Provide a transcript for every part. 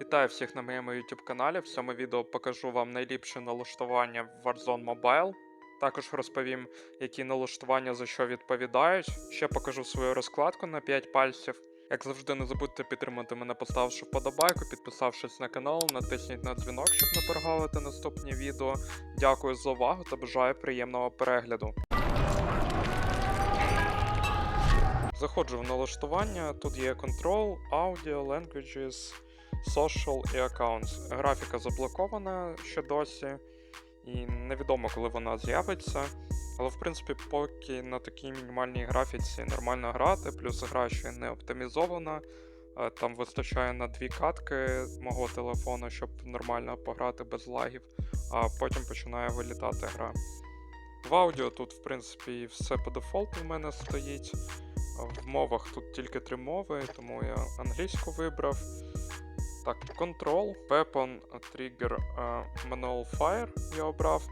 Вітаю всіх на моєму YouTube каналі. В цьому відео покажу вам найліпше налаштування в Warzone Mobile. Також розповім, які налаштування за що відповідають. Ще покажу свою розкладку на 5 пальців. Як завжди, не забудьте підтримати мене, поставивши вподобайку, підписавшись на канал, натисніть на дзвінок, щоб не прогавити наступні відео. Дякую за увагу та бажаю приємного перегляду. Заходжу в налаштування. Тут є Control, Audio, Languages, Social і Accounts. Графіка заблокована ще досі, і невідомо, коли вона з'явиться. Але в принципі, поки на такій мінімальній графіці нормально грати, плюс гра ще не оптимізована. е, Там вистачає на дві катки мого телефону, щоб нормально пограти без лагів, а потім починає вилітати гра. В аудіо тут, в принципі, все по дефолту в мене стоїть. В мовах тут тільки три мови, тому я англійську вибрав. Так, Control, Weapon, Trigger, е, Manual Fire я обрав.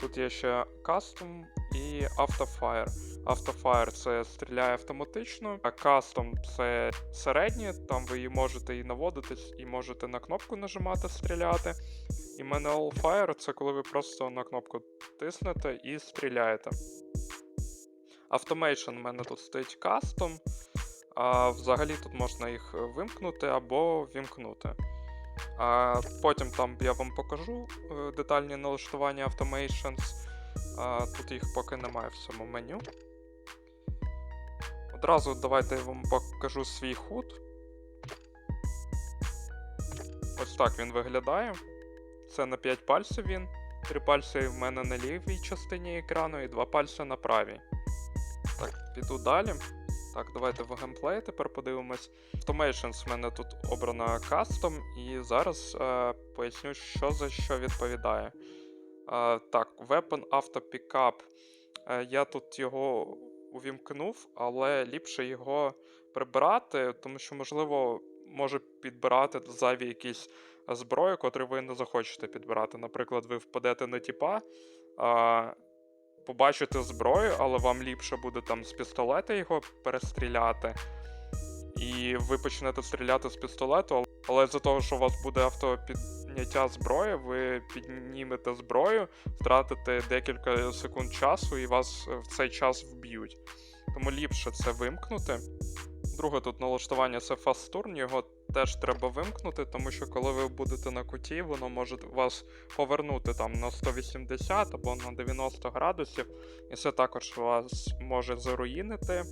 Тут є ще Custom і Autofire. Autofire це стріляє автоматично, а Custom це середнє, там ви її можете і наводитись, і можете на кнопку нажимати стріляти. І Manual Fire це коли ви просто на кнопку тиснете і стріляєте. Automation в мене тут стоїть Custom. А взагалі тут можна їх вимкнути або вімкнути. А потім там я вам покажу е, детальні налаштування Automations. А, тут їх поки немає в цьому меню. Одразу давайте я вам покажу свій худ. Ось так він виглядає. Це на 5 пальців він. Три пальці в мене на лівій частині екрану і два пальці на правій. Так, піду далі. Так, давайте в геймплей тепер подивимось. Automations в мене тут обрана кастом, і зараз е, поясню, що за що відповідає. Е, так, Weapon Auto Pickup. Е, я тут його увімкнув, але ліпше його прибирати, тому що, можливо, може підбирати зайві якісь зброї, котрі ви не захочете підбирати. Наприклад, ви впадете на тіпа. Е, побачите зброю, але вам ліпше буде там з пістолета його перестріляти. І ви почнете стріляти з пістолету, але з-за того, що у вас буде автопідняття зброї, ви піднімете зброю, втратите декілька секунд часу і вас в цей час вб'ють. Тому ліпше це вимкнути. Друге тут налаштування це Turn, його теж треба вимкнути, тому що коли ви будете на куті, воно може вас повернути там на 180 або на 90 градусів, і це також вас може заруїнити.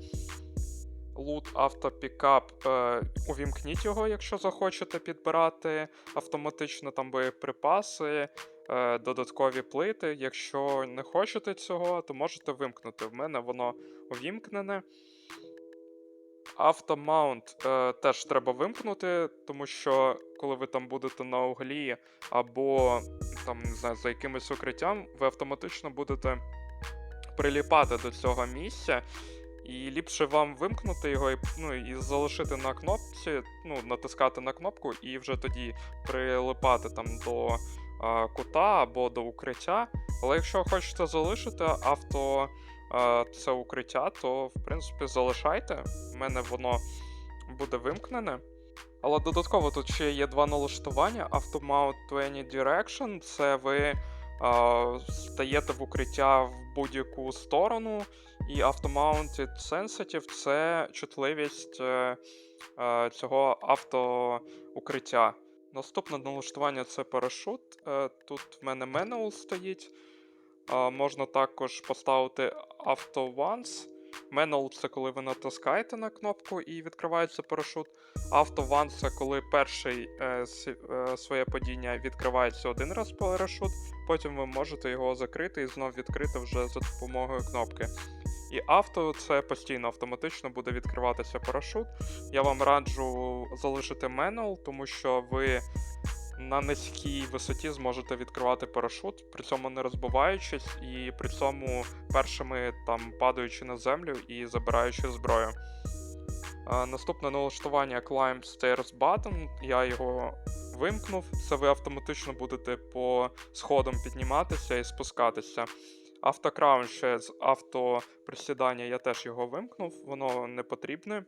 Лут автопікап, е, увімкніть його, якщо захочете підбирати автоматично там боєприпаси, е, додаткові плити. Якщо не хочете цього, то можете вимкнути. В мене воно увімкнене. Автомаунт е, теж треба вимкнути, тому що коли ви там будете на углі або там не знаю, за якимось укриттям, ви автоматично будете приліпати до цього місця. І ліпше вам вимкнути його і, ну, і залишити на кнопці, ну, натискати на кнопку і вже тоді прилипати там до а, кута або до укриття. Але якщо хочете залишити авто це укриття, то в принципі залишайте. У мене воно буде вимкнене. Але додатково тут ще є два налаштування: Automount to any direction. Це ви стаєте в укриття в будь-яку сторону. І Automounted Sensitive це чутливість е, е, цього автоукриття. Наступне налаштування це парашут. Е, тут в мене Manual стоїть. Можна також поставити Auto Once. Manual це коли ви натискаєте на кнопку і відкривається парашут. Auto Once це коли перший е, е, своє падіння відкривається один раз парашут, потім ви можете його закрити і знов відкрити вже за допомогою кнопки. І авто це постійно автоматично буде відкриватися парашут. Я вам раджу залишити менуал, тому що ви на низькій висоті зможете відкривати парашут, при цьому не розбиваючись, і при цьому першими там падаючи на землю і забираючи зброю. Наступне налаштування Climb Stairs Button. Я його вимкнув. Це ви автоматично будете по сходам підніматися і спускатися. Автокраун ще з автоприсідання я теж його вимкнув, воно не потрібне.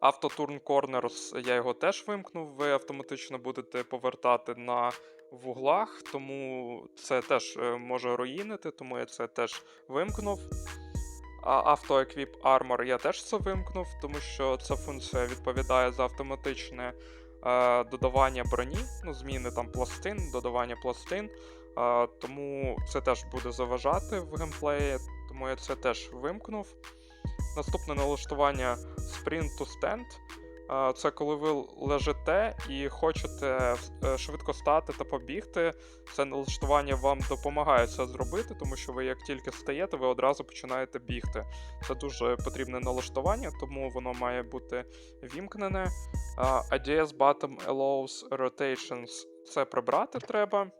Автотурн Corners я його теж вимкнув. Ви автоматично будете повертати на вуглах, тому це теж е, може руїнити, тому я це теж вимкнув. А Auto Equip Armor я теж це вимкнув, тому що ця функція відповідає за автоматичне е, додавання броні, ну, зміни там пластин, додавання пластин. Е, тому це теж буде заважати в геймплеї, тому я це теж вимкнув. Наступне налаштування Sprint to Stand. Це коли ви лежите і хочете е, швидко стати та побігти. Це налаштування вам допомагає це зробити, тому що ви як тільки стаєте, ви одразу починаєте бігти. Це дуже потрібне налаштування, тому воно має бути вімкнене. ADS Bottom Allows Rotations це прибрати треба.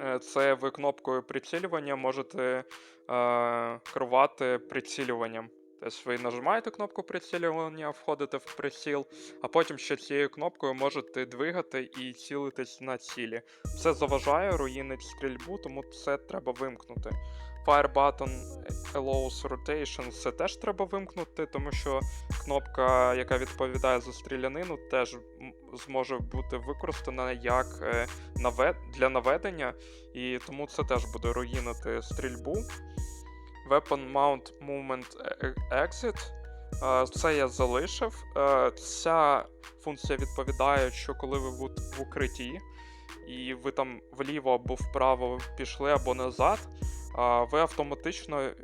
Е, Це ви кнопкою прицілювання можете е, керувати прицілюванням. Тобто ви нажимаєте кнопку прицілювання, входите в приціл, а потім ще цією кнопкою можете двигати і цілитись на цілі. Це заважає, руїнить стрільбу, тому це треба вимкнути. Fire button allows rotation це теж треба вимкнути, тому що кнопка, яка відповідає за стрілянину, теж зможе бути використана як е, для наведення, і тому це теж буде руїнити стрільбу. Weapon Mount Movement E- Exit. Е, Це я залишив. Е, Ця функція відповідає, що коли ви в укритті, і ви там вліво або вправо пішли або назад, ви автоматично е,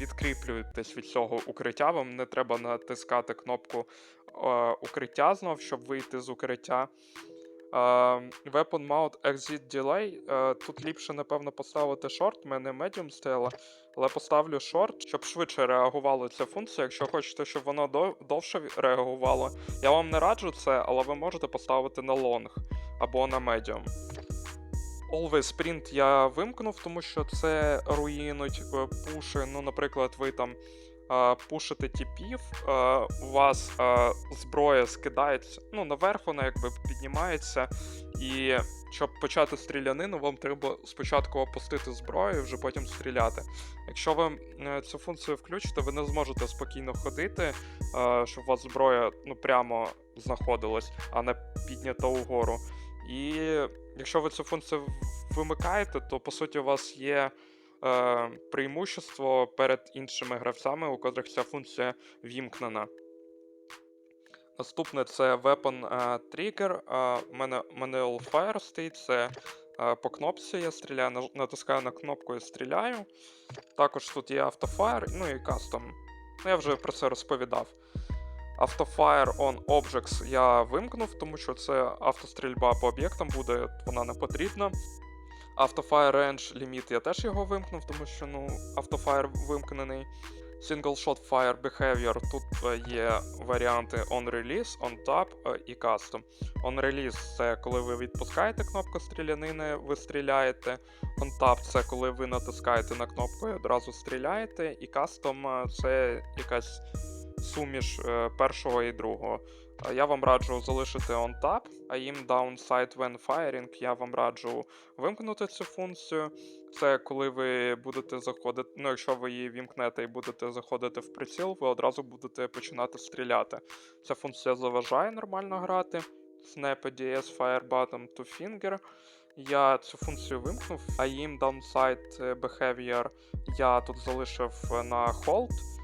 відкріплюєтесь від цього укриття. Вам не треба натискати кнопку е, укриття знов, щоб вийти з укриття. Е, Weapon Mount Exit Delay. Е, Тут ліпше, напевно, поставити шорт, мене medium стояло, але поставлю шорт, щоб швидше реагувала ця функція. Якщо хочете, щоб воно довше реагувало, я вам не раджу це, але ви можете поставити на long або на medium. Always Sprint я вимкнув, тому що це руїнуть е, пуші. Ну, наприклад, ви там е, пушите тіпів, е, у вас е, зброя скидається, ну, наверх вона якби піднімається. І щоб почати стрілянину, вам треба спочатку опустити зброю і вже потім стріляти. Якщо ви е, цю функцію включите, ви не зможете спокійно ходити, е, щоб у вас зброя ну, прямо знаходилась, а не піднята угору. І якщо ви цю функцію вимикаєте, то по суті у вас є е, преимущество перед іншими гравцями, у котрих ця функція вімкнена. Наступне це Weapon е, Trigger. Е, У мене Manual Fire стоїть. Це е, по кнопці я стріляю, натискаю на кнопку і стріляю. Також тут є Autofire, ну і Custom. Ну, я вже про це розповідав. Автофаєр on Objects я вимкнув, тому що це автострільба по об'єктам буде, вона не потрібна. Автофаєр Range Limit я теж його вимкнув, тому що ну, автофаєр вимкнений. Single Shot Fire Behavior тут е, є варіанти On Release, On Tap е, і Custom. On Release це коли ви відпускаєте кнопку стрілянини, ви стріляєте. On Tap це коли ви натискаєте на кнопку і одразу стріляєте. І Custom е, це якась суміш першого і другого. Е, Я вам раджу залишити on tap, а їм downside when firing я вам раджу вимкнути цю функцію. Це коли ви будете заходити, ну якщо ви її вімкнете і будете заходити в приціл, ви одразу будете починати стріляти. Ця функція заважає нормально грати. Snap ADS Fire Button to Finger. Я цю функцію вимкнув, а їм downside behavior я тут залишив е, на hold.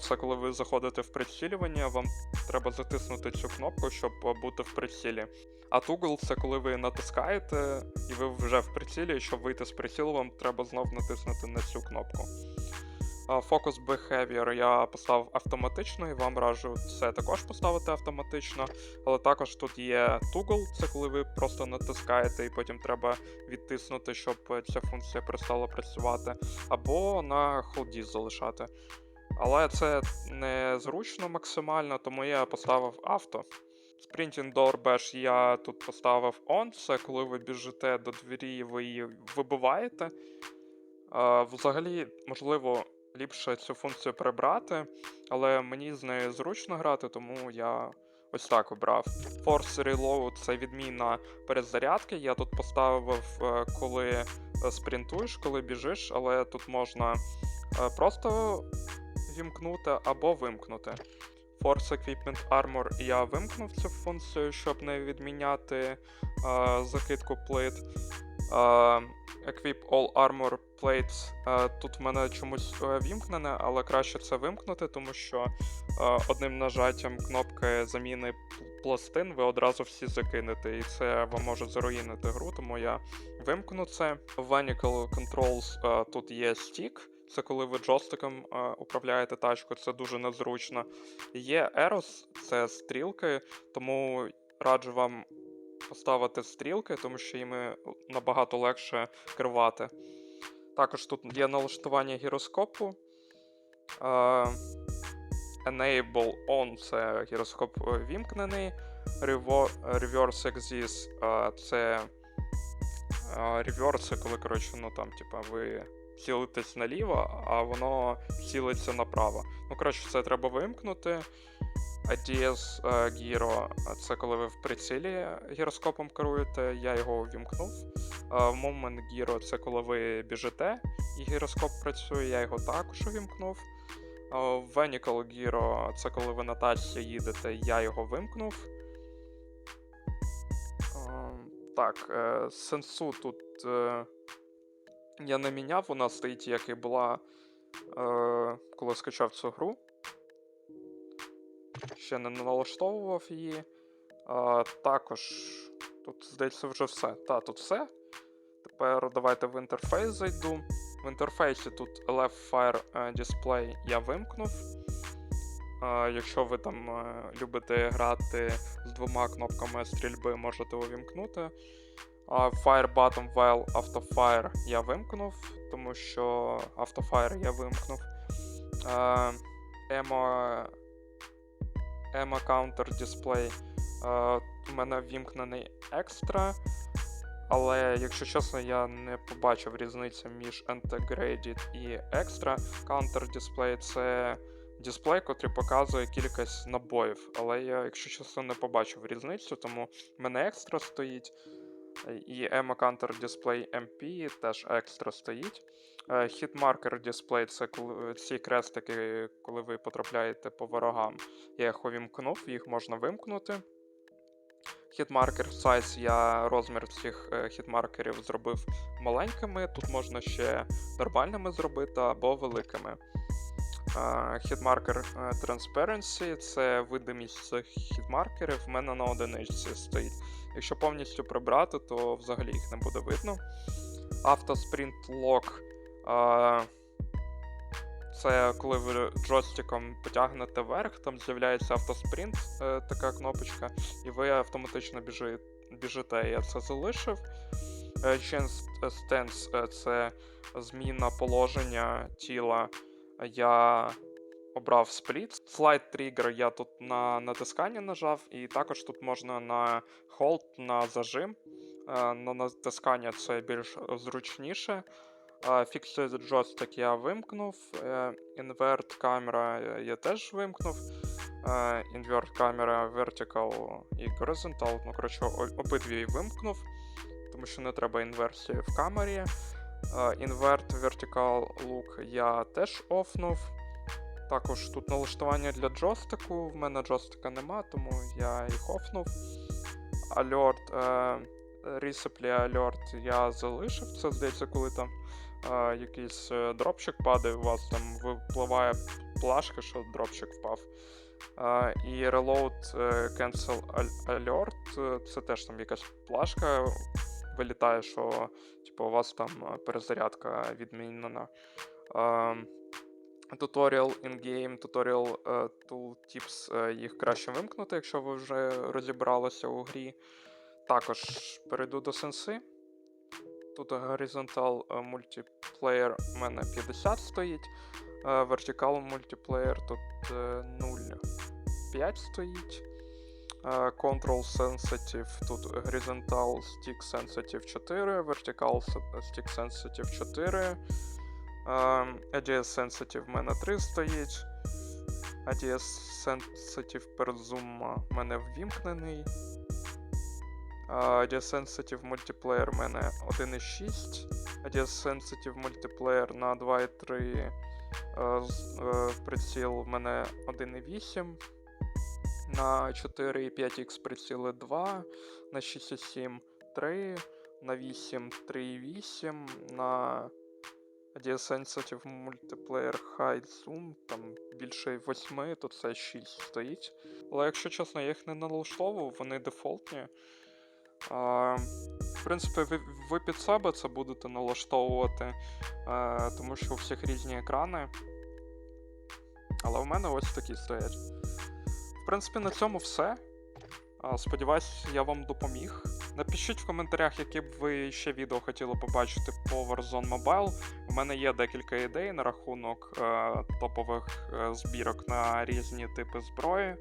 Це коли ви заходите в прицілювання, вам треба затиснути цю кнопку, щоб бути в прицілі. А тугл це коли ви натискаєте і ви вже в прицілі, і щоб вийти з прицілу, вам треба знов натиснути на цю кнопку. Focus Behavior я поставив автоматично і вам раджу це також поставити автоматично. Але також тут є тугл, це коли ви просто натискаєте і потім треба відтиснути, щоб е, ця функція перестала працювати, або на холді залишати. Але це не зручно максимально, тому я поставив авто. Sprinting Door Bash я тут поставив on, це коли ви біжите до двері ви її вибиваєте. Взагалі, можливо, ліпше цю функцію прибрати, але мені з нею зручно грати, тому я ось так обрав. Force Reload це відміна перезарядки. Я тут поставив, е, коли е, спринтуєш, коли біжиш, але тут можна е, просто вімкнути або вимкнути. Force Equipment Armor я вимкнув цю функцію, щоб не відміняти е, закидку плит. Е, Equip All Armor Plates. Е, тут в мене чомусь е, вімкнене, але краще це вимкнути, тому що е, одним нажаттям кнопки заміни пластин ви одразу всі закинете, і це вам може заруїнити гру, тому я вимкну це. В Vanical Controls е, тут є стік. Це коли ви джойстиком е, управляєте тачку, це дуже незручно. Є Eros, це стрілки, тому раджу вам поставити стрілки, тому що їми набагато легше керувати. Також тут є налаштування гіроскопу. Е, Enable On це гіроскоп е, вімкнений. Reverse Exist е, це е, коли, коротше, ну там, типа, ви цілитесь наліво, а воно цілиться направо. Ну, коротше, це треба вимкнути. ADS е, Gyro – це коли ви в прицілі гіроскопом керуєте, я його увімкнув. Е, Moment Gyro – це коли ви біжите і гіроскоп працює, я його також увімкнув. Е, Venical Gyro – це коли ви на тачці їдете, я його вимкнув. Е, Так, е, сенсу тут е, я не міняв, вона стоїть, як і була, е, коли скачав цю гру. Ще не налаштовував її. А, також тут, здається, вже все. Та, тут все. Тепер давайте в інтерфейс зайду. В інтерфейсі тут Left Fire е, Display я вимкнув. А, якщо ви там е, любите грати з двома кнопками стрільби, можете увімкнути. А Fire Button While Autofire я вимкнув, тому що Autofire я вимкнув. Emo Emma Counter Display. У мене ввімкнений екстра. Але, якщо чесно, я не побачив різниці між Integrated і Extra. Counter Display це дисплей, який показує кількість набоїв. Але я, якщо чесно, не побачив різницю, тому в мене екстра стоїть. І Emma Counter Display MP теж екстра стоїть. Hitmarker Display це коли ці крестики, коли ви потрапляєте по ворогам. Я їх увімкнув, їх можна вимкнути. Hitmarker Size я розмір цих е, хітмаркерів зробив маленькими. Тут можна ще нормальними зробити або великими. Hitmarker е, Transparency це видимість цих хітмаркерів. В мене на одиничці стоїть. Якщо повністю прибрати, то взагалі їх не буде видно. Автоспринт а, Це коли ви джойстиком потягнете вверх, там з'являється автоспринт, е, така кнопочка, і ви автоматично біжи, біжите. Я це залишив. Е, Change Stance це зміна положення тіла. Я обрав спліт. Слайд тригер я тут на натискання нажав, і також тут можна на hold, на зажим. Е, На натискання це більш зручніше. Fixed joystick я вимкнув. е, Invert камера я теж вимкнув. е, Invert камера vertical і horizontal. Ну, коротше, обидві вимкнув, тому що не треба інверсії в камері. Е, Invert vertical look я теж офнув. Також тут налаштування для джойстику. В мене джойстика нема, тому я їх офнув. Alert, е, Resupply Alert я залишив. Це здається, коли там е, якийсь е, дропчик падає, у вас там випливає плашка, що дропчик впав. Е, і Reload е, Cancel Alert е, це теж там якась плашка вилітає, що типу, у вас там е, перезарядка відмінена. Е, Tutorial in-game, tutorial е, tooltips, е, їх краще вимкнути, якщо ви вже розібралися у грі. Також перейду до сенси. Тут е, Multiplayer у мене 50 стоїть. Vertical Multiplayer тут е, 0,5 стоїть. Е, Control Sensitive, тут Horizontal Stick Sensitive 4, Vertical Stick Sensitive 4. Ем, ADS Sensitive в мене 3 стоїть. ADS Sensitive перед Zoom в мене ввімкнений. ADS Sensitive Multiplayer в мене 1.6. ADS Sensitive Multiplayer на 2.3 е, з- е, приціл в мене 1.8. на 4,5х приціли 2, на 6,7 3, на 8 3,8, на Sensitive Multiplayer High Zoom, там більше 8, то це 6 стоїть. Але якщо чесно, я їх не налаштовував, вони дефолтні. А, в принципі, ви, ви під себе це будете налаштовувати, а, тому що у всіх різні екрани. Але у мене ось такі стоять. Принципі, на цьому все. Сподіваюсь, я вам допоміг. Напишіть в коментарях, які б ви ще відео хотіли побачити по Warzone Mobile. У мене є декілька ідей на рахунок е, топових е, збірок на різні типи зброї. Е,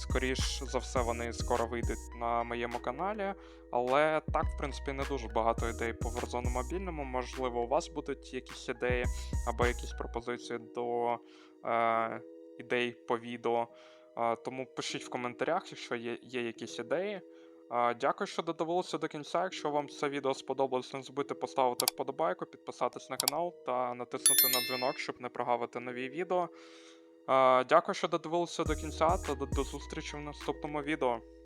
скоріш за все, вони скоро вийдуть на моєму каналі. Але так, в принципі, не дуже багато ідей по Warzone мобільному. Можливо, у вас будуть якісь ідеї або якісь пропозиції до е, ідей по відео. Тому пишіть в коментарях, якщо є, є якісь ідеї. Дякую, що додивилися до кінця. Якщо вам це відео сподобалось, не забудьте поставити вподобайку, підписатись на канал та натиснути на дзвінок, щоб не прогавити нові відео. Дякую, що додивилися до кінця та до зустрічі в наступному відео.